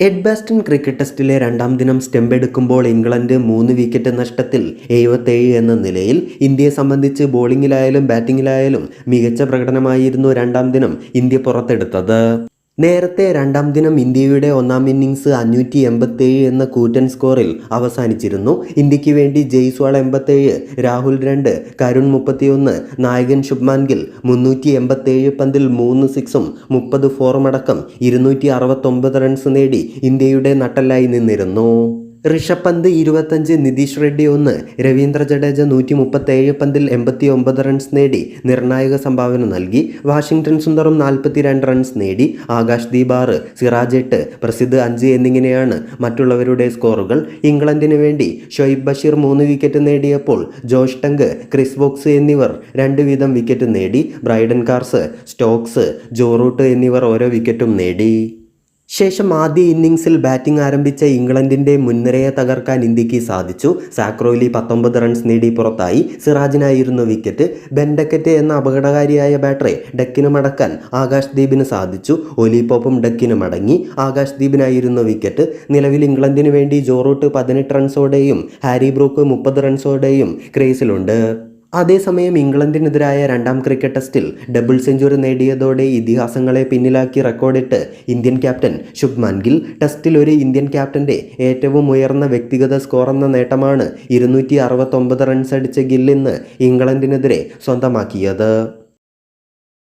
Edgbaston cricket ടെസ്റ്റിലെ രണ്ടാം ദിനം stem എടുക്കുമ്പോൾ ഇംഗ്ലണ്ട് മൂന്ന് വിക്കറ്റ് നഷ്ടത്തിൽ എഴുപത്തേഴ് എന്ന നിലയിൽ ഇന്ത്യയെ സംബന്ധിച്ച് ബോളിങ്ങിലായാലും ബാറ്റിങ്ങിലായാലും മികച്ച പ്രകടനമായിരുന്നു രണ്ടാം ദിനം ഇന്ത്യ പുറത്തെടുത്തത്. നേരത്തെ രണ്ടാം ദിനം ഇന്ത്യയുടെ ഒന്നാം ഇന്നിങ്സ് അഞ്ഞൂറ്റി എൺപത്തേഴ് എന്ന കൂറ്റൻ സ്കോറിൽ അവസാനിച്ചിരുന്നു. ഇന്ത്യയ്ക്ക് വേണ്ടി ജയ്സ്വാൾ എൺപത്തേഴ് രാഹുൽ രണ്ട് കരുൺ മുപ്പത്തിയൊന്ന് നായകൻ ശുഭ്മാൻ ഗിൽ മുന്നൂറ്റി എൺപത്തേഴ് പന്തിൽ മൂന്ന് സിക്സും മുപ്പത് ഫോറുമടക്കം ഇരുന്നൂറ്റി അറുപത്തൊമ്പത് റൺസ് നേടി ഇന്ത്യയുടെ നട്ടലായി നിന്നിരുന്നു. ഋഷഭ് പന്ത് ഇരുപത്തഞ്ച് നിതീഷ് റെഡ്ഡി ഒന്ന് രവീന്ദ്ര ജഡേജ നൂറ്റി മുപ്പത്തേഴ് പന്തിൽ എൺപത്തി ഒമ്പത് റൺസ് നേടി നിർണായക സംഭാവന നൽകി. വാഷിംഗ്ടൺ സുന്ദറും നാൽപ്പത്തിരണ്ട് റൺസ് നേടി. ആകാശ് ദീപാറ് സിറാജ് എട്ട് പ്രസിദ്ധ് അഞ്ച് എന്നിങ്ങനെയാണ് മറ്റുള്ളവരുടെ സ്കോറുകൾ ഇംഗ്ലണ്ടിന് വേണ്ടി ഷൊയ്ബ് ബഷീർ മൂന്ന് വിക്കറ്റ് നേടിയപ്പോൾ ജോഷ് ടങ്ക് ക്രിസ് ബോക്സ് എന്നിവർ രണ്ട് വീതം വിക്കറ്റ് നേടി. ബ്രൈഡൻ കാർസ് സ്റ്റോക്സ് ജോറൂട്ട് എന്നിവർ ഓരോ വിക്കറ്റും നേടി. ശേഷം ആദ്യ ഇന്നിംഗ്സിൽ ബാറ്റിംഗ് ആരംഭിച്ച ഇംഗ്ലണ്ടിന്റെ മുൻനിരയെ തകർക്കാൻ ഇന്ത്യയ്ക്ക് സാധിച്ചു. സാക്രോലി പത്തൊമ്പത് റൺസ് നേടി പുറത്തായി. സിറാജിനായിരുന്നു വിക്കറ്റ്. ബെൻഡക്കറ്റ് എന്ന അപകടകാരിയായ ബാറ്ററെ ഡക്കിന് മടക്കാൻ ആകാശ് ദീപിന് സാധിച്ചു. ഒലിപ്പോപ്പും ഡക്കിന് മടങ്ങി ആകാശ് ദീപിനായിരുന്നു വിക്കറ്റ്. നിലവിൽ ഇംഗ്ലണ്ടിന് വേണ്ടി ജോറൂട്ട് പതിനെട്ട് റൺസോടെയും ഹാരി ബ്രൂക്ക് മുപ്പത് റൺസോടെയും ക്രേസിലുണ്ട്. അതേസമയം ഇംഗ്ലണ്ടിനെതിരായ രണ്ടാം ക്രിക്കറ്റ് ടെസ്റ്റിൽ ഡബിൾ സെഞ്ചുറി നേടിയതോടെ ഇതിഹാസങ്ങളെ പിന്നിലാക്കി റെക്കോർഡിട്ട് ഇന്ത്യൻ ക്യാപ്റ്റൻ ശുഭ്മാൻ ഗിൽ ടെസ്റ്റിൽ ഒരു ഇന്ത്യൻ ക്യാപ്റ്റന്റെ ഏറ്റവും ഉയർന്ന വ്യക്തിഗത സ്കോർ എന്ന നേട്ടമാണ് ഇരുന്നൂറ്റി റൺസ് അടിച്ച ഗില്ലിന്ന് ഇംഗ്ലണ്ടിനെതിരെ സ്വന്തമാക്കിയത്.